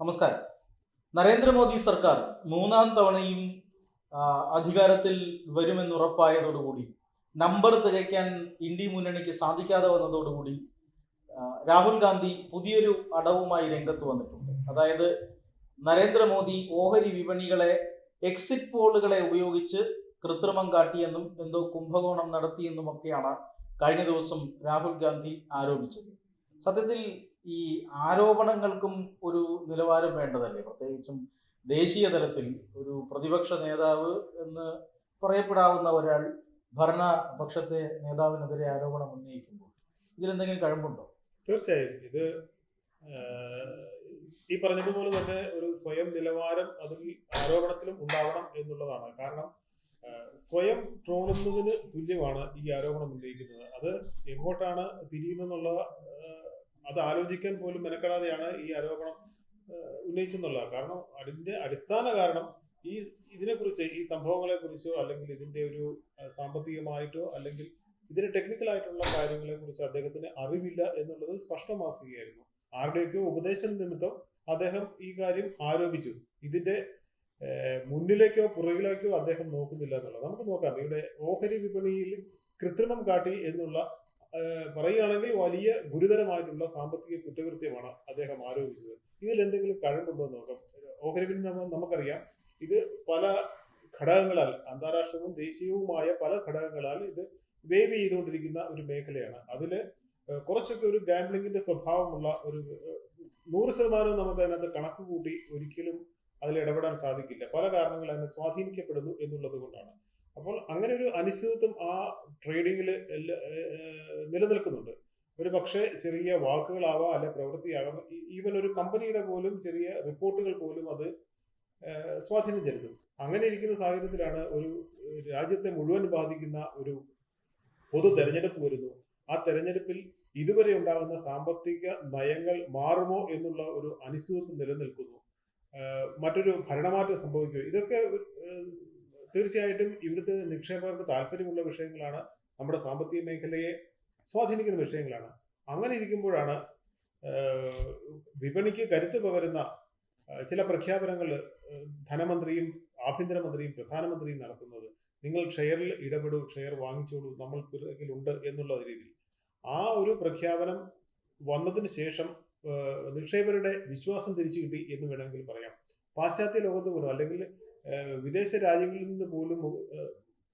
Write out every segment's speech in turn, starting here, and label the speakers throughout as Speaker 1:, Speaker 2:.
Speaker 1: നമസ്കാരം. നരേന്ദ്രമോദി സർക്കാർ മൂന്നാം തവണയും അധികാരത്തിൽ വരുമെന്നുറപ്പായതോടുകൂടി നമ്പർ തികയ്ക്കാൻ ഇന്ത്യ മുന്നണിക്ക് സാധിക്കാതെ വന്നതോടുകൂടി രാഹുൽ ഗാന്ധി പുതിയൊരു അടവുമായി രംഗത്ത് വന്നിട്ടുണ്ട്. അതായത് നരേന്ദ്രമോദി ഓഹരി വിപണികളെ എക്സിറ്റ് പോളുകളെ ഉപയോഗിച്ച് കൃത്രിമം കാട്ടിയെന്നും എന്തോ കുംഭകോണം നടത്തിയെന്നുമൊക്കെയാണ് കഴിഞ്ഞ ദിവസം രാഹുൽ ഗാന്ധി ആരോപിച്ചത്. സത്യത്തിൽ ഈ ആരോപണങ്ങൾക്കും ഒരു നിലവാരം വേണ്ടതല്ലേ? പ്രത്യേകിച്ചും ദേശീയ തലത്തിൽ ഒരു പ്രതിപക്ഷ നേതാവ് എന്ന് പറയപ്പെടാവുന്ന ഒരാൾ ഭരണപക്ഷത്തെ നേതാവിനെതിരെ ആരോപണം ഉന്നയിക്കുമ്പോൾ ഇതിലെന്തെങ്കിലും കഴമ്പുണ്ടോ?
Speaker 2: തീർച്ചയായും. ഇത് ഈ പറഞ്ഞതുപോലെ തന്നെ ഒരു സ്വയം നിലവാരം അതിൽ ആരോപണത്തിലും ഉണ്ടാവണം എന്നുള്ളതാണ്. കാരണം സ്വയം ട്രോളുന്നതിന് തുല്യമാണ് ഈ ആരോപണം ഉന്നയിക്കുന്നത്. അത് എങ്ങോട്ടാണ് തിരിയുന്നെന്നുള്ള അത് ആലോചിക്കാൻ പോലും മെനക്കെടാതെയാണ് ഈ ആരോപണം ഉന്നയിച്ചെന്നുള്ളത്. കാരണം അതിന്റെ അടിസ്ഥാന കാരണം ഈ ഇതിനെക്കുറിച്ച് ഈ സംഭവങ്ങളെ കുറിച്ചോ അല്ലെങ്കിൽ ഇതിന്റെ ഒരു സാമ്പത്തികമായിട്ടോ അല്ലെങ്കിൽ ഇതിന് ടെക്നിക്കലായിട്ടുള്ള കാര്യങ്ങളെ കുറിച്ച് അദ്ദേഹത്തിന് അറിവില്ല എന്നുള്ളത് സ്പഷ്ടമാക്കുകയായിരുന്നു. ആരുടെയൊക്കെയോ ഉപദേശം നിമിത്തം അദ്ദേഹം ഈ കാര്യം ആരോപിച്ചു. ഇതിന്റെ മുന്നിലേക്കോ പുറകിലേക്കോ അദ്ദേഹം നോക്കുന്നില്ല എന്നുള്ളത്. നമുക്ക് നോക്കാം. ഇവിടെ ഓഹരി വിപണിയിൽ കൃത്രിമം കാട്ടി എന്നുള്ള പറയുകയാണെങ്കിൽ വലിയ ഗുരുതരമായിട്ടുള്ള സാമ്പത്തിക കുറ്റകൃത്യമാണ് അദ്ദേഹം ആരോപിച്ചത്. ഇതിൽ എന്തെങ്കിലും കഴമ്പുണ്ടോ എന്ന് നോക്കാം. ഓഹരി വിപണി നമ്മ- നമുക്കറിയാം. ഇത് പല ഘടകങ്ങളാൽ അന്താരാഷ്ട്രവും ദേശീയവുമായ പല ഘടകങ്ങളാൽ ഇത് വേവ് ചെയ്തുകൊണ്ടിരിക്കുന്ന ഒരു മേഖലയാണ്. അതിൽ കുറച്ചൊക്കെ ഒരു ഗാംബ്ലിങ്ങിന്റെ സ്വഭാവമുള്ള ഒരു നൂറ് ശതമാനവും നമുക്ക് അതിനകത്ത് കണക്ക് കൂട്ടി ഒരിക്കലും അതിൽ ഇടപെടാൻ സാധിക്കില്ല. പല കാരണങ്ങൾ അതിനെ സ്വാധീനിക്കപ്പെടുന്നു എന്നുള്ളത് കൊണ്ടാണ്. അപ്പോൾ അങ്ങനെ ഒരു അനിശ്ചിതത്വം ആ ട്രേഡിങ്ങിൽ നിലനിൽക്കുന്നുണ്ട്. ഒരു പക്ഷേ ചെറിയ വാക്കുകളാവാം അല്ലെ പ്രവൃത്തിയാകാം ഈവൻ ഒരു കമ്പനിയുടെ പോലും ചെറിയ റിപ്പോർട്ടുകൾ പോലും അത് സ്വാധീനം ചെലുത്തും. അങ്ങനെ ഇരിക്കുന്ന സാഹചര്യത്തിലാണ് ഒരു രാജ്യത്തെ മുഴുവൻ ബാധിക്കുന്ന ഒരു പൊതു തെരഞ്ഞെടുപ്പ് വരുന്നു. ആ തെരഞ്ഞെടുപ്പിൽ ഇതുവരെ ഉണ്ടാകുന്ന സാമ്പത്തിക നയങ്ങൾ മാറുമോ എന്നുള്ള ഒരു അനിശ്ചിതത്വം നിലനിൽക്കുന്നു. മറ്റൊരു ഭരണമാറ്റം സംഭവിക്കുമോ ഇതൊക്കെ തീർച്ചയായിട്ടും ഇവിടുത്തെ നിക്ഷേപകർക്ക് താല്പര്യമുള്ള വിഷയങ്ങളാണ് നമ്മുടെ സാമ്പത്തിക മേഖലയെ സ്വാധീനിക്കുന്ന വിഷയങ്ങളാണ്. അങ്ങനെ ഇരിക്കുമ്പോഴാണ് വിപണിക്ക് കരുത്ത് പകരുന്ന ചില പ്രഖ്യാപനങ്ങൾ ധനമന്ത്രിയും ആഭ്യന്തരമന്ത്രിയും പ്രധാനമന്ത്രിയും നടത്തുന്നത്. നിങ്ങൾ ഷെയറിൽ ഇടപെടൂ ഷെയർ വാങ്ങിച്ചോളൂ നമ്മൾ പിറകിലുണ്ട് എന്നുള്ള രീതിയിൽ. ആ ഒരു പ്രഖ്യാപനം വന്നതിന് ശേഷം നിക്ഷേപരുടെ വിശ്വാസം തിരിച്ചു കിട്ടി എന്ന് വേണമെങ്കിൽ പറയാം. പാശ്ചാത്യ ലോകത്ത് പോലും അല്ലെങ്കിൽ വിദേശ രാജ്യങ്ങളിൽ നിന്ന് പോലും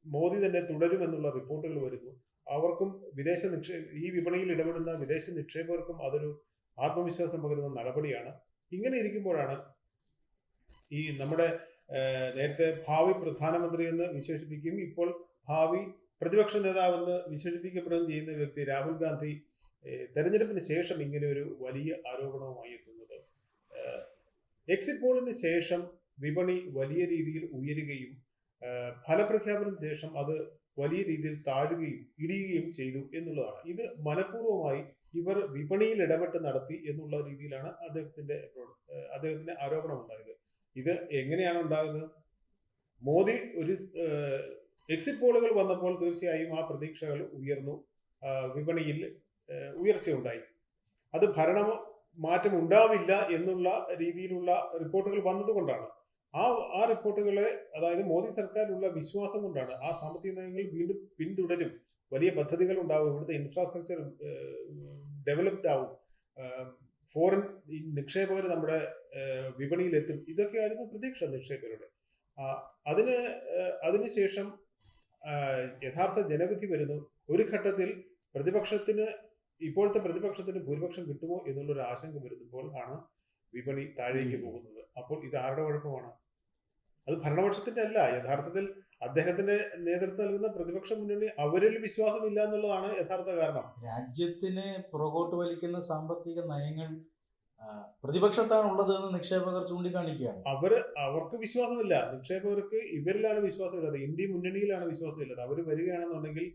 Speaker 2: മോദി തന്നെ തുടരുമെന്നുള്ള റിപ്പോർട്ടുകൾ വരുന്നു. അവർക്കും വിദേശ നിക്ഷേ ഈ വിപണിയിൽ ഇടപെടുന്ന വിദേശ നിക്ഷേപകർക്കും അതൊരു ആത്മവിശ്വാസം പകരുന്ന നടപടിയാണ്. ഇങ്ങനെ ഇരിക്കുമ്പോഴാണ് ഈ നമ്മുടെ നേരത്തെ ഭാവി പ്രധാനമന്ത്രി എന്ന് വിശേഷിപ്പിക്കുകയും ഇപ്പോൾ ഭാവി പ്രതിപക്ഷ നേതാവെന്ന് വിശേഷിപ്പിക്കപ്പെടുകയും ചെയ്യുന്ന വ്യക്തി രാഹുൽ ഗാന്ധി തെരഞ്ഞെടുപ്പിന് ശേഷം ഇങ്ങനെ ഒരു വലിയ ആരോപണവുമായി എത്തുന്നത്. എക്സിറ്റ് പോളിന് ശേഷം വിപണി വലിയ രീതിയിൽ ഉയരുകയും ഫലപ്രഖ്യാപനം ഫലപ്രഖ്യാപനത്തിന് ശേഷം അത് വലിയ രീതിയിൽ താഴുകയും ഇടിയുകയും ചെയ്തു എന്നുള്ളതാണ്. ഇത് മനഃപൂർവമായി ഇവർ വിപണിയിൽ ഇടപെട്ട് നടത്തി എന്നുള്ള രീതിയിലാണ് അദ്ദേഹത്തിന്റെ അദ്ദേഹത്തിന്റെ ആരോപണം ഉണ്ടായത്. ഇത് എങ്ങനെയാണ് ഉണ്ടാകുന്നത് മോദി ഒരു എക്സിറ്റ് പോളുകൾ വന്നപ്പോൾ തീർച്ചയായും ആ പ്രതീക്ഷകൾ ഉയർന്നു. വിപണിയിൽ ഉയർച്ച ഉയർച്ചയുണ്ടായി അത് ഭരണ മാറ്റം ഉണ്ടാവില്ല എന്നുള്ള രീതിയിലുള്ള റിപ്പോർട്ടുകൾ വന്നതുകൊണ്ടാണ്. ആ ആ റിപ്പോർട്ടുകളെ അതായത് മോദി സർക്കാരിലുള്ള വിശ്വാസം കൊണ്ടാണ് ആ സാമ്പത്തിക നയങ്ങൾ വീണ്ടും പിന്തുടരും. വലിയ പദ്ധതികൾ ഉണ്ടാവും. ഇവിടുത്തെ ഇൻഫ്രാസ്ട്രക്ചർ ഡെവലപ്ഡ് ആവും. ഫോറിൻ നിക്ഷേപകർ നമ്മുടെ വിപണിയിലെത്തും. ഇതൊക്കെയായിരുന്നു പ്രതീക്ഷ നിക്ഷേപകരുടെ. ആ, അതിന് അതിനുശേഷം യഥാർത്ഥ ജനവിധി വരുന്നു. ഒരു ഘട്ടത്തിൽ പ്രതിപക്ഷത്തിന് ഇപ്പോഴത്തെ പ്രതിപക്ഷത്തിന് ഭൂരിപക്ഷം കിട്ടുമോ എന്നുള്ളൊരു ആശങ്ക വരുമ്പോൾ ആണ് വിപണി താഴേക്ക് പോകുന്നത്. അപ്പോൾ ഇത് ആരുടെ കുഴപ്പമാണ്? അത് ഭരണപക്ഷത്തിന്റെ അല്ല. യഥാർത്ഥത്തിൽ അദ്ദേഹത്തിന്റെ നേതൃത്വം നൽകുന്ന പ്രതിപക്ഷ മുന്നണി അവരിൽ വിശ്വാസമില്ല എന്നുള്ളതാണ് യഥാർത്ഥ കാരണം.
Speaker 1: രാജ്യത്തിന് പുറകോട്ട് വലിക്കുന്ന സാമ്പത്തിക നയങ്ങൾ പ്രതിപക്ഷത്താണ് ഉള്ളത് എന്ന് നിക്ഷേപകർ ചൂണ്ടിക്കാണിക്കുകയാണ്.
Speaker 2: അവർ അവർക്ക് വിശ്വാസമില്ല. നിക്ഷേപകർക്ക് ഇവരിലാണ് വിശ്വാസമില്ലാതെ ഇന്ത്യ മുന്നണിയിലാണ് വിശ്വാസമില്ലാതെ അവർ വരികയാണെന്നുണ്ടെങ്കിൽ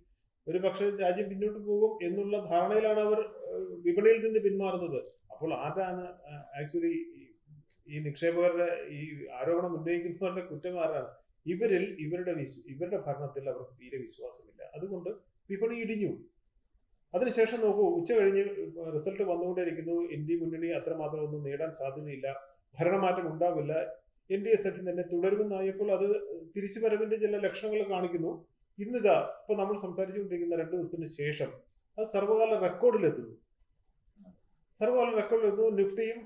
Speaker 2: ഒരു പക്ഷേ രാജ്യം പിന്നോട്ട് പോകും എന്നുള്ള ധാരണയിലാണ് അവർ വിപണിയിൽ നിന്ന് പിന്മാറുന്നത്. അപ്പോൾ ആരാണ് ആക്ച്വലി ഈ നിക്ഷേപകരുടെ ഈ ആരോപണം ഉന്നയിക്കുന്നവരുടെ കുറ്റം ആരാണ് ഇവരിൽ ഇവരുടെ വിശ്വ ഇവരുടെ ഭരണത്തിൽ അവർക്ക് തീരെ വിശ്വാസമില്ല. അതുകൊണ്ട് വിപണി ഇടിഞ്ഞു. അതിനുശേഷം നോക്കൂ ഉച്ച കഴിഞ്ഞ് റിസൾട്ട് വന്നുകൊണ്ടേയിരിക്കുന്നു. ഇന്ത്യ മുന്നണി അത്രമാത്രം ഒന്നും നേടാൻ സാധ്യതയില്ല. ഭരണമാറ്റം ഉണ്ടാവില്ല. എൻ ഡി എ സഖ്യം തന്നെ തുടരുമെന്നായപ്പോൾ അത് തിരിച്ചുവരവിന്റെ ചില ലക്ഷണങ്ങൾ കാണിക്കുന്നു. ഇന്നിതാ ഇപ്പൊ നമ്മൾ സംസാരിച്ചുകൊണ്ടിരിക്കുന്ന രണ്ട് ദിവസത്തിന് ശേഷം അത് സർവകാല റെക്കോർഡിലെത്തുന്നു. സർവകാല വരുന്നു നിഫ്റ്റിയും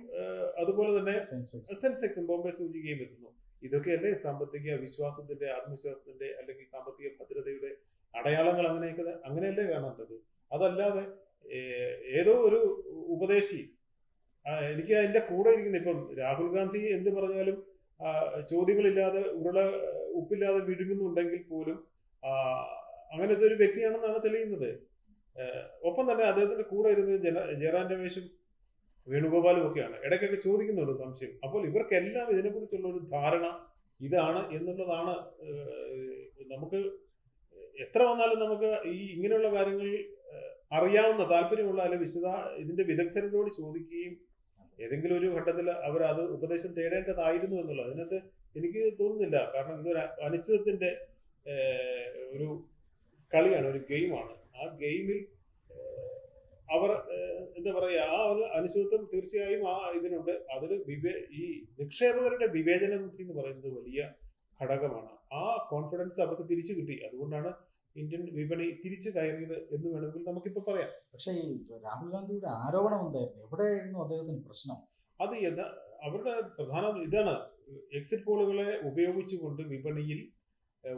Speaker 2: അതുപോലെ തന്നെ
Speaker 1: സെൻസെക്സും
Speaker 2: ബോംബെ സൂചികയും എത്തുന്നു. ഇതൊക്കെയല്ലേ സാമ്പത്തിക വിശ്വാസത്തിന്റെ ആത്മവിശ്വാസത്തിന്റെ അല്ലെങ്കിൽ സാമ്പത്തിക ഭദ്രതയുടെ അടയാളങ്ങൾ അങ്ങനെയൊക്കെ അങ്ങനെയല്ലേ കാണേണ്ടത്? അതല്ലാതെ ഏതോ ഒരു ഉപദേശി എനിക്ക് അതിന്റെ കൂടെ ഇരിക്കുന്ന ഇപ്പം രാഹുൽ ഗാന്ധി എന്ത് പറഞ്ഞാലും ചോദ്യങ്ങളില്ലാതെ ഉരുള ഉപ്പില്ലാതെ വിഴുങ്ങുന്നുണ്ടെങ്കിൽ പോലും അങ്ങനത്തെ ഒരു വ്യക്തിയാണെന്നാണ് തെളിയുന്നത്. ഒപ്പം തന്നെ അദ്ദേഹത്തിന്റെ കൂടെ ഇരുന്ന് ജന ജയറാം രമേശും വേണുഗോപാലും ഒക്കെയാണ് ഇടയ്ക്കൊക്കെ ചോദിക്കുന്നുണ്ട് സംശയം. അപ്പോൾ ഇവർക്കെല്ലാം ഇതിനെക്കുറിച്ചുള്ള ഒരു ധാരണ ഇതാണ് എന്നുള്ളതാണ് നമുക്ക് എത്ര വന്നാലും നമുക്ക് ഈ ഇങ്ങനെയുള്ള കാര്യങ്ങൾ അറിയാവുന്ന താല്പര്യമുള്ള അല്ലെ വിശദ ഇതിന്റെ വിദഗ്ധരോട് ചോദിക്കുകയും ഏതെങ്കിലും ഒരു ഘട്ടത്തിൽ അവർ അത് ഉപദേശം തേടേണ്ടതായിരുന്നു എന്നുള്ളത്. അതിനകത്ത് എനിക്ക് തോന്നുന്നില്ല. കാരണം ഇതൊരു അനിശ്ചിതത്തിന്റെ ഒരു കളിയാണ് ഒരു ഗെയിമാണ്. ആ ഗെയിമിൽ അവർ എന്താ പറയുക ആ ഒരു അനിശ്ചിതത്വം തീർച്ചയായും ആ ഇതിനുണ്ട്. അതിൽ വിവേ ഈ നിക്ഷേപകരുടെ വിവേചന ബുദ്ധി എന്ന് പറയുന്നത് വലിയ ഘടകമാണ്. ആ കോൺഫിഡൻസ് അവർക്ക് തിരിച്ചു കിട്ടി. അതുകൊണ്ടാണ് ഇന്ത്യൻ വിപണി തിരിച്ചു കയറിയത് എന്ന് വേണമെങ്കിൽ നമുക്കിപ്പോൾ പറയാം.
Speaker 1: പക്ഷേ ഈ രാഹുൽ ഗാന്ധിയുടെ ആരോപണം എന്തായിരുന്നു? എവിടെയായിരുന്നു അദ്ദേഹത്തിന് പ്രശ്നം?
Speaker 2: അത് എന്താ അവരുടെ പ്രധാന ഇതാണ് എക്സിറ്റ് പോളുകളെ ഉപയോഗിച്ചുകൊണ്ട് വിപണിയിൽ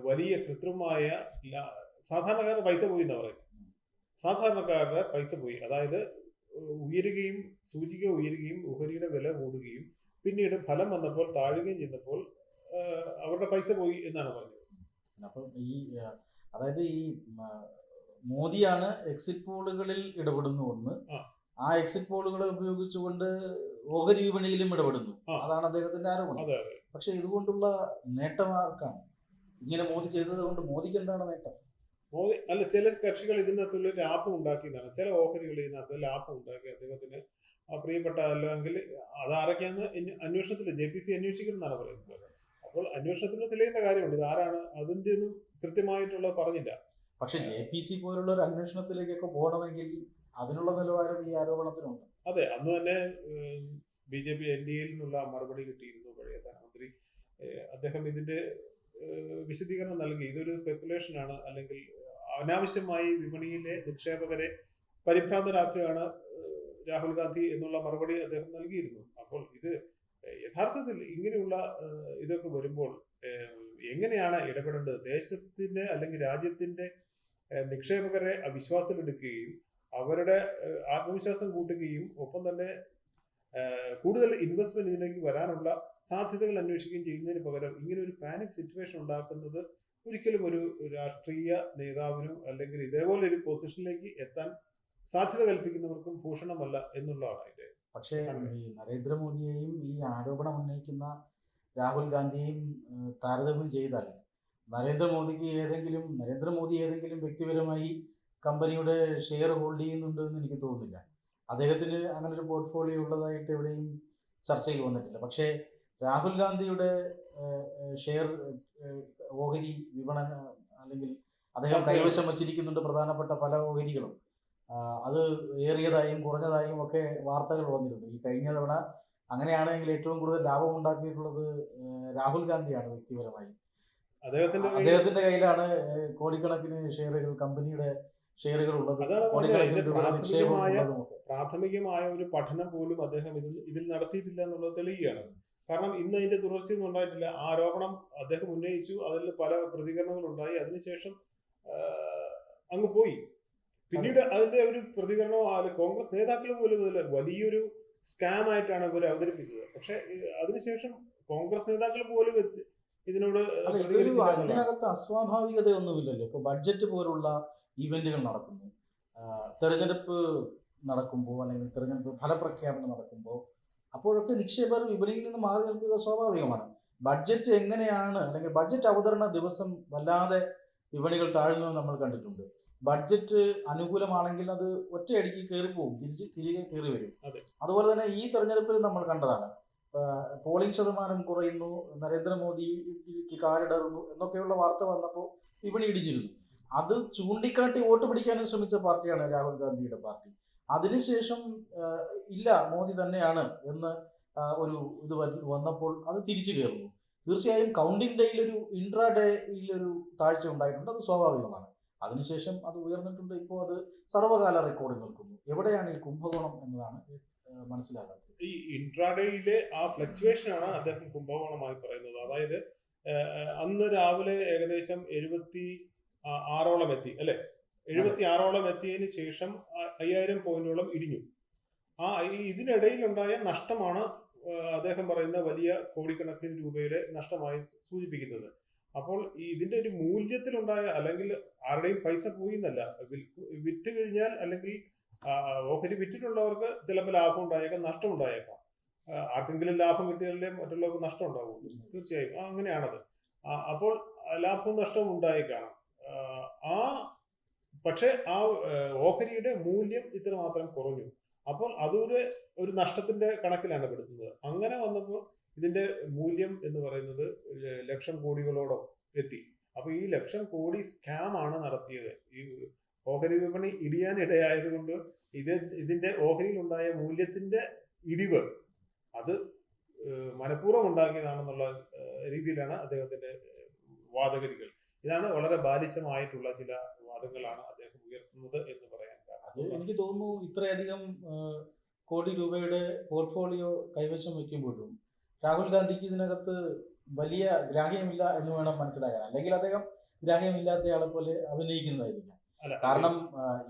Speaker 2: വലിയ കൃത്രിമമായ സാധാരണക്കാരുടെ പൈസ പോയി എന്നാ പറയുന്നത്. സാധാരണക്കാരുടെ പൈസ പോയി. അതായത് ഉയരുകയും സൂചിക ഉയരുകയും ഓഹരിയുടെ വില കൂടുകയും പിന്നീട് ഫലം വന്നപ്പോൾ താഴുകയും ചെയ്തപ്പോൾ അവരുടെ പൈസ പോയി എന്നാണ് പറഞ്ഞത്.
Speaker 1: അപ്പം ഈ അതായത് ഈ മോദിയാണ് എക്സിറ്റ് പോളുകളിൽ ഇടപെടുന്നു ഒന്ന്.
Speaker 2: ആ.
Speaker 1: എക്സിറ്റ് പോളുകളെ ഉപയോഗിച്ചുകൊണ്ട് ഓഹരി വിപണിയിലും ഇടപെടുന്നു. അതാണ് അദ്ദേഹത്തിന്റെ ആരോപണം.
Speaker 2: അതെ അതെ.
Speaker 1: പക്ഷെ ഇതുകൊണ്ടുള്ള നേട്ടം ആർക്കാണ്? ഇങ്ങനെ മോദി ചെയ്തത് കൊണ്ട് മോദിക്ക് എന്താണ് നേട്ടം?
Speaker 2: മോദി അല്ല ചില കക്ഷികൾ ഇതിനകത്തുള്ള ലാഭം ഉണ്ടാക്കിയതാണ്. ചില ഓഹരികൾ ഇതിനകത്ത് ലാഭം ഉണ്ടാക്കി അദ്ദേഹത്തിന്. പ്രിയപ്പെട്ട അല്ലെങ്കിൽ അത് ആരൊക്കെയാന്ന് അന്വേഷണത്തിൽ ജെ പി സി അന്വേഷിക്കണമെന്നാണ് പറയുന്നത്. അപ്പോൾ അന്വേഷണത്തിൽ തെളിയേണ്ട കാര്യമുണ്ട്. ഇത് ആരാണ്? അതിന്റെ ഒന്നും കൃത്യമായിട്ടുള്ള പറഞ്ഞില്ല.
Speaker 1: പക്ഷെ ജെ പി സി പോലുള്ള ഒരു അന്വേഷണത്തിലേക്കൊക്കെ പോകണമെങ്കിൽ അതിനുള്ള നിലവാരം ഈ ആരോപണത്തിനുണ്ട്.
Speaker 2: അതെ അന്ന് തന്നെ B J P N D എയിൽ നിന്നുള്ള മറുപടി കിട്ടിയിരുന്നു പഴയ ധനമന്ത്രി. അദ്ദേഹം ഇതിന്റെ വിശദീകരണം നൽകി. ഇതൊരു സ്പെക്കുലേഷൻ ആണ്. അല്ലെങ്കിൽ അനാവശ്യമായി വിപണിയിലെ നിക്ഷേപകരെ പരിഭ്രാന്തരാക്കുകയാണ് രാഹുൽ ഗാന്ധി എന്നുള്ള മറുപടി അദ്ദേഹം നൽകിയിരുന്നു. അപ്പോൾ ഇത് യഥാർത്ഥത്തിൽ ഇങ്ങനെയുള്ള ഇതൊക്കെ വരുമ്പോൾ എങ്ങനെയാണ് ഇടപെടേണ്ടത്? ദേശത്തിന്റെ അല്ലെങ്കിൽ രാജ്യത്തിന്റെ നിക്ഷേപകരെ വിശ്വാസമെടുക്കുകയും അവരുടെ ആത്മവിശ്വാസം കൂട്ടുകയും ഒപ്പം തന്നെ കൂടുതൽ ഇൻവെസ്റ്റ്മെന്റ് ഇതിലേക്ക് വരാനുള്ള സാധ്യതകൾ അന്വേഷിക്കുകയും ചെയ്യുന്നതിന് പകരം ഇങ്ങനെ ഒരു പാനിക് സിറ്റുവേഷൻ ഉണ്ടാക്കുന്നത് ഒരിക്കലും ഒരു രാഷ്ട്രീയ നേതാവിനോ അല്ലെങ്കിൽ ഇതേപോലെ ഒരു പൊസിഷനിലേക്ക് എത്താൻ സാധ്യത കൽപ്പിക്കുന്നവർക്കും ഭൂഷണമല്ല എന്നുള്ളതാണ് അതിന്റെ
Speaker 1: പക്ഷേ ഈ നരേന്ദ്രമോദിയെയും ഈ ആരോപണം ഉന്നയിക്കുന്ന രാഹുൽ ഗാന്ധിയെയും താരതമ്യം ചെയ്താൽ നരേന്ദ്രമോദിക്ക് ഏതെങ്കിലും നരേന്ദ്രമോദി ഏതെങ്കിലും വ്യക്തിപരമായി കമ്പനിയുടെ ഷെയർ ഹോൾഡ് ചെയ്യുന്നുണ്ട് എന്ന് എനിക്ക് തോന്നുന്നില്ല. അദ്ദേഹത്തിന് അങ്ങനെ ഒരു പോർട്ട്ഫോളിയോ ഉള്ളതായിട്ട് എവിടെയും ചർച്ചയിൽ വന്നിട്ടില്ല. പക്ഷേ രാഹുൽ ഗാന്ധിയുടെ ഷെയർ ഓഹരി വിപണന അല്ലെങ്കിൽ അദ്ദേഹം കൈവശം വച്ചിരിക്കുന്നുണ്ട് പ്രധാനപ്പെട്ട പല ഓഹരികളും. അത് ഏറിയതായും കുറഞ്ഞതായും ഒക്കെ വാർത്തകൾ വന്നിരുന്നു. ഈ കഴിഞ്ഞ തവണ അങ്ങനെയാണെങ്കിൽ ഏറ്റവും കൂടുതൽ ലാഭം ഉണ്ടാക്കിയിട്ടുള്ളത് രാഹുൽ ഗാന്ധിയാണ് വ്യക്തിപരമായി.
Speaker 2: അദ്ദേഹത്തിന്റെ
Speaker 1: അദ്ദേഹത്തിന്റെ കയ്യിലാണ് കോടിക്കണക്കിന് ഷെയറുകൾ കമ്പനിയുടെ ഷെയറുകൾ ഉള്ളത്. കോടിക്കണക്കിന് നിക്ഷേപം ഉള്ളതും
Speaker 2: പ്രാഥമികമായ ഒരു പഠനം പോലും അദ്ദേഹം ഇതിൽ ഇതിൽ നടത്തിയിട്ടില്ല എന്നുള്ളത് തെളിയുകയാണ്. കാരണം ഇന്ന് അതിന്റെ തുടർച്ചയൊന്നും ഉണ്ടായിട്ടില്ല. ആരോപണം അദ്ദേഹം ഉന്നയിച്ചു. അതിൽ പല പ്രതികരണങ്ങൾ ഉണ്ടായി. അതിനുശേഷം അങ്ങ് പോയി. പിന്നീട് അതിന്റെ ഒരു പ്രതികരണമോ അല്ല കോൺഗ്രസ് നേതാക്കൾ പോലും ഇതിൽ വലിയൊരു സ്കാം ആയിട്ടാണ് ഇവർ അവതരിപ്പിച്ചത്. പക്ഷെ അതിനുശേഷം കോൺഗ്രസ് നേതാക്കൾ പോലും ഇത് ഇതിനോട്.
Speaker 1: ഇതിനകത്ത് അസ്വാഭാവികതയൊന്നുമില്ലല്ലോ. ഇപ്പൊ ബഡ്ജറ്റ് പോലുള്ള ഇവന്റുകൾ നടക്കുന്നു. തെരഞ്ഞെടുപ്പ് നടക്കുമ്പോൾ അല്ലെങ്കിൽ തിരഞ്ഞെടുപ്പ് ഫലപ്രഖ്യാപനം നടക്കുമ്പോൾ അപ്പോഴൊക്കെ നിക്ഷേപകർ വിപണിയിൽ നിന്ന് മാറി നിൽക്കുക സ്വാഭാവികമാണ്. ബഡ്ജറ്റ് എങ്ങനെയാണ് അല്ലെങ്കിൽ ബഡ്ജറ്റ് അവതരണ ദിവസം വല്ലാതെ വിപണികൾ താഴ്ന്നു നമ്മൾ കണ്ടിട്ടുണ്ട്. ബഡ്ജറ്റ് അനുകൂലമാണെങ്കിൽ അത് ഒറ്റയടിക്ക് കയറി പോകും തിരിച്ച് തിരികെ കയറി വരും.
Speaker 2: അതെ.
Speaker 1: അതുപോലെ തന്നെ ഈ തെരഞ്ഞെടുപ്പിൽ നമ്മൾ കണ്ടതാണ്. പോളിംഗ് ശതമാനം കുറയുന്നു നരേന്ദ്രമോദിക്ക് കാലിടറുന്നു എന്നൊക്കെയുള്ള വാർത്ത വന്നപ്പോൾ വിപണി ഇടിഞ്ഞിരുന്നു. അത് ചൂണ്ടിക്കാട്ടി വോട്ട് പിടിക്കാനും ശ്രമിച്ച പാർട്ടിയാണ് രാഹുൽ ഗാന്ധിയുടെ പാർട്ടി. അതിനുശേഷം ഇല്ല മോദി തന്നെയാണ് എന്ന് ഒരു ഇത് വന്നപ്പോൾ അത് തിരിച്ചു കയറുന്നു. തീർച്ചയായും കൗണ്ടിംഗ് ഡേയിൽ ഒരു ഇൻട്രാ ഡേയിൽ ഒരു താഴ്ച ഉണ്ടായിട്ടുണ്ട് അത് സ്വാഭാവികമാണ്. അതിനുശേഷം അത് ഉയർന്നിട്ടുണ്ട് ഇപ്പോൾ അത് സർവകാല റെക്കോർഡിൽ നിൽക്കുന്നു. എവിടെയാണ് ഈ കുംഭകോണം എന്നതാണ് മനസ്സിലാക്കുന്നത്
Speaker 2: ഈ ഇൻട്രാഡേയിലെ ആ ഫ്ലക്ച്വേഷൻ ആണ് അദ്ദേഹം കുംഭകോണമായി പറയുന്നത്. അതായത് അന്ന് രാവിലെ ഏകദേശം എഴുപത്തി ആറോളം എത്തി അല്ലെ? എഴുപത്തി ആറോളം എത്തിയതിന് ശേഷം അയ്യായിരം പോയിന്റോളം ഇടിഞ്ഞു. ആ ഇതിനിടയിലുണ്ടായ നഷ്ടമാണ് അദ്ദേഹം പറയുന്ന വലിയ കോടിക്കണക്കിന് രൂപയുടെ നഷ്ടമായി സൂചിപ്പിക്കുന്നത്. അപ്പോൾ ഇതിന്റെ ഒരു മൂല്യത്തിലുണ്ടായ അല്ലെങ്കിൽ ആരുടെയും പൈസ പോയി എന്നല്ല. വിറ്റ് കഴിഞ്ഞാൽ അല്ലെങ്കിൽ ഓഹരി വിറ്റിട്ടുള്ളവർക്ക് ചിലപ്പോൾ ലാഭം ഉണ്ടായേക്കാം നഷ്ടം ഉണ്ടായേക്കാം. ആർക്കെങ്കിലും ലാഭം കിട്ടിയാലേ മറ്റുള്ളവർക്ക് നഷ്ടം ഉണ്ടാവും തീർച്ചയായും അങ്ങനെയാണത്. അപ്പോൾ ലാഭവും നഷ്ടവും ഉണ്ടായേക്കാണ്. ആ പക്ഷെ ആ ഓഹരിയുടെ മൂല്യം ഇത്രമാത്രം കുറഞ്ഞു. അപ്പോൾ അതൊരു ഒരു നഷ്ടത്തിന്റെ കണക്കിലാണ് പെടുത്തുന്നത്. അങ്ങനെ വന്നപ്പോൾ ഇതിന്റെ മൂല്യം എന്ന് പറയുന്നത് ലക്ഷം കോടികളോടോ എത്തി. അപ്പൊ ഈ ലക്ഷം കോടി സ്കാം ആണ് നടത്തിയത്. ഈ ഓഹരി വിപണി ഇടിയാൻ ഇടയായത് കൊണ്ട് ഇത് ഇതിന്റെ ഓഹരിയിലുണ്ടായ മൂല്യത്തിന്റെ ഇടിവ് അത് മനഃപൂർവം ഉണ്ടാക്കിയതാണെന്നുള്ള രീതിയിലാണ് അദ്ദേഹത്തിന്റെ വാദഗതികൾ. ഇതാണ് വളരെ ബാലിശമായിട്ടുള്ള ചില വാദങ്ങളാണ് അദ്ദേഹം ഉയർത്തുന്നത് എന്ന് പറയാൻ കാരണം.
Speaker 1: എനിക്ക് തോന്നുന്നു ഇത്രയധികം കോടി രൂപയുടെ പോർട്ട്ഫോളിയോ കൈവശം വയ്ക്കുമ്പോഴും രാഹുൽ ഗാന്ധിക്ക് ഇതിനകത്ത് വലിയ ഗ്രാഹ്യമില്ല എന്ന് വേണം മനസ്സിലാക്കാൻ. അല്ലെങ്കിൽ അദ്ദേഹം ഗ്രാഹ്യമില്ലാത്തയാളെ പോലെ അഭിനയിക്കുന്നതായിരിക്കാം. കാരണം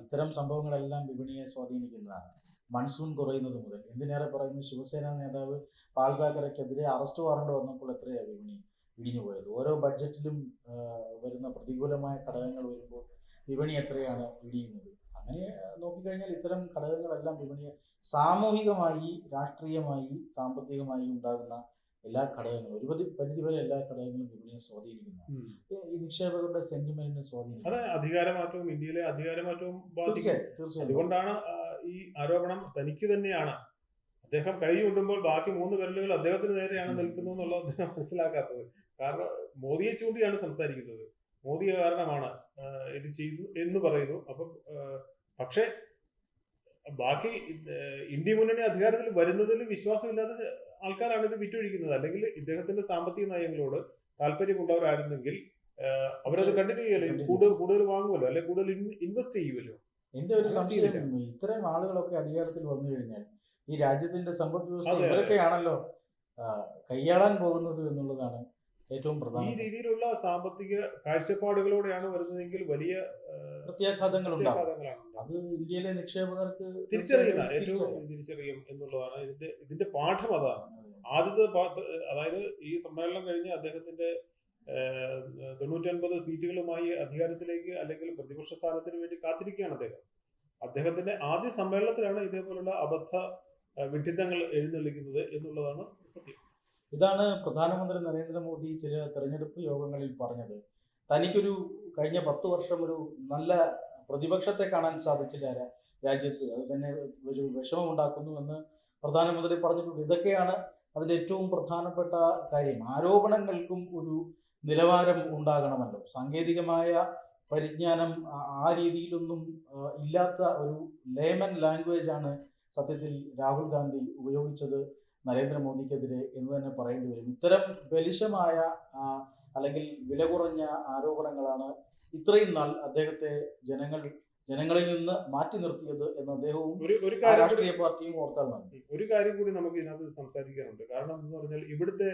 Speaker 1: ഇത്തരം സംഭവങ്ങളെല്ലാം വിപണിയെ സ്വാധീനിക്കുന്നതാണ്. മൺസൂൺ കുറയുന്നത് മുതൽ. എന്തിനേറെ പറയുന്നു ശിവസേന നേതാവ് പാൽ താക്കറയ്ക്കെതിരെ അറസ്റ്റ് വാറണ്ട് വന്നപ്പോൾ എത്രയാണ് വിപണി? ഇടിഞ്ഞു പോയത്. ഓരോ ബഡ്ജറ്റിലും വരുന്ന പ്രതികൂലമായ ഘടകങ്ങൾ വരുമ്പോൾ വിപണി എത്രയാണ് ഇടിയുന്നത് അങ്ങനെ നോക്കിക്കഴിഞ്ഞാൽ ഇത്തരം ഘടകങ്ങളെല്ലാം വിപണിയെ സാമൂഹികമായി രാഷ്ട്രീയമായി സാമ്പത്തികമായി ഉണ്ടാകുന്ന എല്ലാ ഘടകങ്ങളും ഒരു പതി- പരിധി വരെ എല്ലാ ഘടകങ്ങളും വിപണിയെ
Speaker 2: സ്വാധീനിക്കുന്നു.
Speaker 1: ഈ നിക്ഷേപകരുടെ സെന്റിമെന്റിനെ സ്വാധീനിക്കും
Speaker 2: അതെ അധികാരമാറ്റവും ഇന്ത്യയിലെ അധികാരമാറ്റവും
Speaker 1: തീർച്ചയായും
Speaker 2: അതുകൊണ്ടാണ് ഈ ആരോപണം തനിക്ക് തന്നെയാണ്. അദ്ദേഹം കൈ കൊണ്ടുമ്പോൾ ബാക്കി മൂന്ന് വിരലുകൾ അദ്ദേഹത്തിന് നേരെയാണ് നിൽക്കുന്നത് എന്നുള്ളത് അദ്ദേഹം മനസ്സിലാക്കാത്തത്. കാരണം മോദിയെ ചൂണ്ടിയാണ് സംസാരിക്കുന്നത്. മോദി കാരണമാണ് ഇത് ചെയ്തു എന്ന് പറയുന്നു. അപ്പം പക്ഷെ ബാക്കി ഇന്ത്യ മുന്നണി അധികാരത്തിൽ വരുന്നതിൽ വിശ്വാസമില്ലാത്ത ആൾക്കാരാണ് ഇത് വിറ്റൊഴിക്കുന്നത്. അല്ലെങ്കിൽ ഇദ്ദേഹത്തിന്റെ സാമ്പത്തിക നയങ്ങളോട് താല്പര്യമുള്ളവരായിരുന്നെങ്കിൽ അവരത് കണ്ടിന്യൂ ചെയ്യല്ലോ? കൂടുതൽ കൂടുതൽ വാങ്ങുമല്ലോ? അല്ലെങ്കിൽ കൂടുതൽ ഇൻവെസ്റ്റ് ചെയ്യുമല്ലോ?
Speaker 1: എന്റെ ഒരു സംശയം. ഇത്രയും ആളുകളൊക്കെ അധികാരത്തിൽ വന്നു കഴിഞ്ഞാൽ ഈ രാജ്യത്തിന്റെ സമ്പദ് വ്യവസ്ഥ. ഇവരൊക്കെയാണല്ലോ കൈയാളാൻ പോകുന്നത് എന്നുള്ളതാണ് ഏറ്റവും
Speaker 2: ഈ രീതിയിലുള്ള സാമ്പത്തിക കാഴ്ചപ്പാടുകളോടെയാണ് വരുന്നതെങ്കിൽ വലിയ
Speaker 1: പ്രത്യാഘാതങ്ങൾ അത് ഇന്ത്യയിലെ നിക്ഷേപകർക്ക് തിരിച്ചറിയില്ല
Speaker 2: ഏറ്റവും
Speaker 1: തിരിച്ചറിയാം.
Speaker 2: തിരിച്ചറിയും എന്നുള്ളതാണ്. ഇതിന്റെ ഇതിന്റെ പാഠം അതാണ്. ആദ്യത്തെ അതായത് ഈ സമ്മേളനം കഴിഞ്ഞ് അദ്ദേഹത്തിന്റെ തൊണ്ണൂറ്റൊൻപത് സീറ്റുകളുമായി അധികാരത്തിലേക്ക് അല്ലെങ്കിൽ പ്രതിപക്ഷ സ്ഥാനത്തിന് വേണ്ടി കാത്തിരിക്കുകയാണ് അദ്ദേഹം. അദ്ദേഹത്തിന്റെ ആദ്യ സമ്മേളനത്തിലാണ് ഇതേപോലുള്ള അബദ്ധ വിഡിത്തങ്ങൾ എഴുന്നള്ളിക്കുന്നത് എന്നുള്ളതാണ് സത്യം.
Speaker 1: ഇതാണ് പ്രധാനമന്ത്രി നരേന്ദ്രമോദി ചില തെരഞ്ഞെടുപ്പ് യോഗങ്ങളിൽ പറഞ്ഞത്. തനിക്കൊരു കഴിഞ്ഞ പത്ത് വർഷം ഒരു നല്ല പ്രതിപക്ഷത്തെ കാണാൻ സാധിച്ചില്ല രാജ്യത്ത്. അത് തന്നെ വിഷമമുണ്ടാക്കുന്നു എന്ന് പ്രധാനമന്ത്രി പറഞ്ഞിട്ടുണ്ട്. ഇതൊക്കെയാണ് അതിന്റെ ഏറ്റവും പ്രധാനപ്പെട്ട കാര്യം. ആരോപണങ്ങൾക്കും ഒരു നിലവാരം ഉണ്ടാകണമല്ലോ. സാങ്കേതികമായ പരിജ്ഞാനം ആ- രീതിയിലൊന്നും ഇല്ലാത്ത ഒരു ലേമൻ ലാംഗ്വേജ് ആണ് സത്യത്തിൽ രാഹുൽ ഗാന്ധി ഉപയോഗിച്ചത് നരേന്ദ്രമോദിക്കെതിരെ എന്ന് തന്നെ പറയേണ്ടി വരും. ഇത്തരം ബലിശമായ അല്ലെങ്കിൽ വില കുറഞ്ഞ ആരോപണങ്ങളാണ് ഇത്രയും നാൾ അദ്ദേഹത്തെ ജനങ്ങൾ ജനങ്ങളിൽ നിന്ന് മാറ്റി നിർത്തിയത് എന്ന് അദ്ദേഹവും
Speaker 2: ഒരു
Speaker 1: രാഷ്ട്രീയ പാർട്ടിയും ഓർത്താൽ മതി.
Speaker 2: ഒരു കാര്യം കൂടി നമുക്ക് ഇതിനകത്ത് സംസാരിക്കാനുണ്ട്. കാരണം എന്ന് പറഞ്ഞാൽ ഇവിടുത്തെ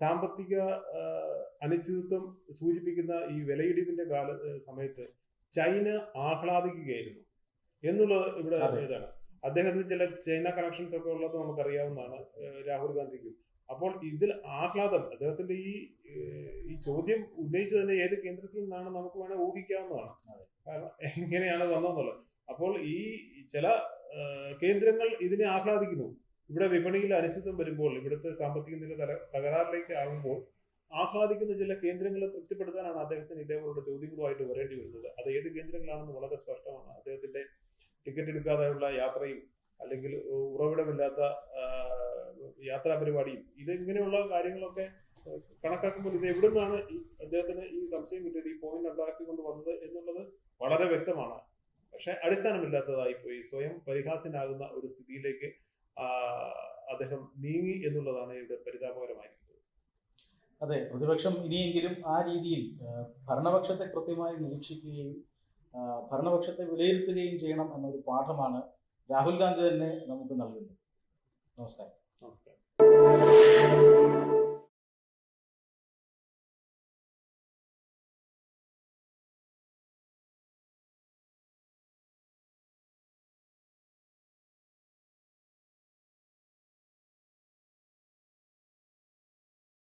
Speaker 2: സാമ്പത്തിക അനിശ്ചിതത്വം സൂചിപ്പിക്കുന്ന ഈ വിലയിടിവിന്റെ കാല സമയത്ത് ചൈന ആഹ്ലാദിക്കുകയായിരുന്നു. എന്നുള്ളത് ഇവിടെ. ഇതാണ്. അദ്ദേഹത്തിന് ചില ചൈന കണക്ഷൻസ് ഒക്കെ ഉള്ളത് നമുക്കറിയാവുന്നതാണ് രാഹുൽ ഗാന്ധിക്കും. അപ്പോൾ ഇതിൽ ആഹ്ലാദം അദ്ദേഹത്തിന്റെ ഈ ഈ ചോദ്യം ഉന്നയിച്ചത് തന്നെ ഏത് കേന്ദ്രത്തിൽ നിന്നാണ് നമുക്ക് വേണേൽ ഊഹിക്കാവുന്നതാണ്. കാരണം എങ്ങനെയാണ് വന്നതെന്നുള്ളത്. അപ്പോൾ ഈ ചില കേന്ദ്രങ്ങൾ ഇതിനെ ആഹ്ലാദിക്കുന്നു. ഇവിടെ വിപണിയിൽ അനിശ്ചിതം വരുമ്പോൾ ഇവിടുത്തെ സാമ്പത്തിക നില തകരാറിലേക്ക് ആകുമ്പോൾ ആഹ്ലാദിക്കുന്ന ചില കേന്ദ്രങ്ങളെ തൃപ്തിപ്പെടുത്താനാണ് അദ്ദേഹത്തിന് ഇതേപോലുള്ള ചോദ്യങ്ങളുമായിട്ട് വരേണ്ടി വരുന്നത്. അത് ഏത് കേന്ദ്രങ്ങളാണെന്ന് വളരെ സ്പഷ്ടമാണ്. അദ്ദേഹത്തിന്റെ ടിക്കറ്റ് എടുക്കാതെയുള്ള യാത്രയും അല്ലെങ്കിൽ ഉറവിടമില്ലാത്ത യാത്രാ പരിപാടിയും ഇത് ഇങ്ങനെയുള്ള കാര്യങ്ങളൊക്കെ കണക്കാക്കുമ്പോൾ ഇത് എവിടെ നിന്നാണ് ഈ അദ്ദേഹത്തിന് ഈ സംശയം കിട്ടിയത് ഈ പോയിന്റ് ഉണ്ടാക്കിക്കൊണ്ട് വന്നത് എന്നുള്ളത് വളരെ വ്യക്തമാണ്. പക്ഷെ അടിസ്ഥാനമില്ലാത്തതായി പോയി. സ്വയം പരിഹാസ്യനാകുന്ന ഒരു സ്ഥിതിയിലേക്ക് അദ്ദേഹം നീങ്ങി എന്നുള്ളതാണ് ഇവിടെ പരിതാപകരമായിരിക്കുന്നത്
Speaker 1: അതെ പ്രതിപക്ഷം ഇനിയെങ്കിലും ആ രീതിയിൽ ഭരണപക്ഷത്തെ കൃത്യമായി നിരീക്ഷിക്കുകയും ഭരണപക്ഷത്തെ വിലയിരുത്തുകയും ചെയ്യണം എന്നൊരു പാഠമാണ് രാഹുൽ ഗാന്ധി തന്നെ നമുക്ക് നൽകുന്നത്. നമസ്കാരം.
Speaker 2: നമസ്കാരം.